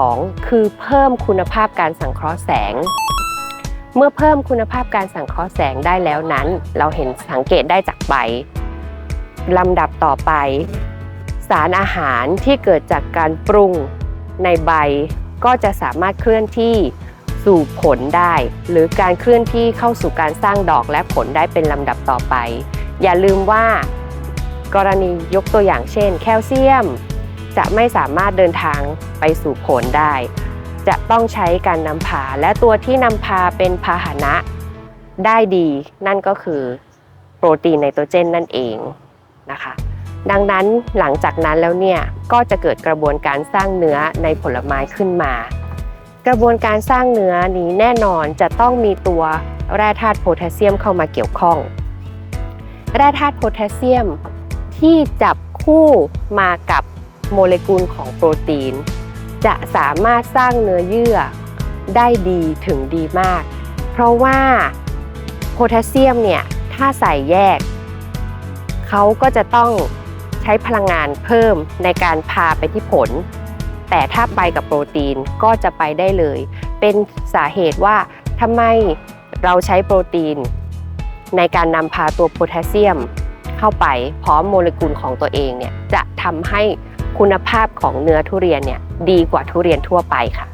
2 คือเพิ่มคุณภาพการสังเคราะห์แสง เมื่อเพิ่มคุณภาพการสังเคราะห์แสงได้แล้วนั้น เราเห็นสังเกตได้จากใบลำดับต่อไป สารอาหารที่เกิดจากการปรุงในใบก็จะสามารถเคลื่อนที่สู่ผลได้ หรือการเคลื่อนที่เข้าสู่การสร้างดอกและผลได้เป็นลำดับต่อไป อย่าลืมว่า กรณียกตัวอย่างเช่น แคลเซียม จะไม่สามารถเดินทางไปสู่ผลได้ จะต้องใช้การนำพา และตัวที่นำพาเป็นพาหนะได้ดี นั่นก็คือโปรตีนไนโตรเจนนั่นเองนะคะดังนั้นหลังจากนั้นแล้วเนี่ยก็จะเกิดกระบวนการสร้างเนื้อในผลไม้ขึ้นมา กระบวนการสร้างเนื้อนี้แน่นอนจะต้องมีตัวแร่ธาตุโพแทสเซียมเข้ามาเกี่ยวข้อง แร่ธาตุโพแทสเซียมที่จับคู่มากับ โมเลกุลของโปรตีน จะสามารถสร้างเนื้อเยื่อได้ดีถึงดีมาก เพราะว่าโพแทสเซียมเนี่ยถ้าใส่แยก เขาก็จะต้องใช้พลังงานเพิ่มในการพาไปที่ผล แต่ถ้าไปกับโปรตีนก็จะไปได้เลย เป็นสาเหตุว่าทำไมเราใช้โปรตีน ในการนำพาตัวโพแทสเซียม เข้าไปพร้อมโมเลกุลของตัวเองเนี่ยจะทำให้ คุณภาพของเนื้อทุเรียนเนี่ยดีกว่าทุเรียนทั่วไปค่ะ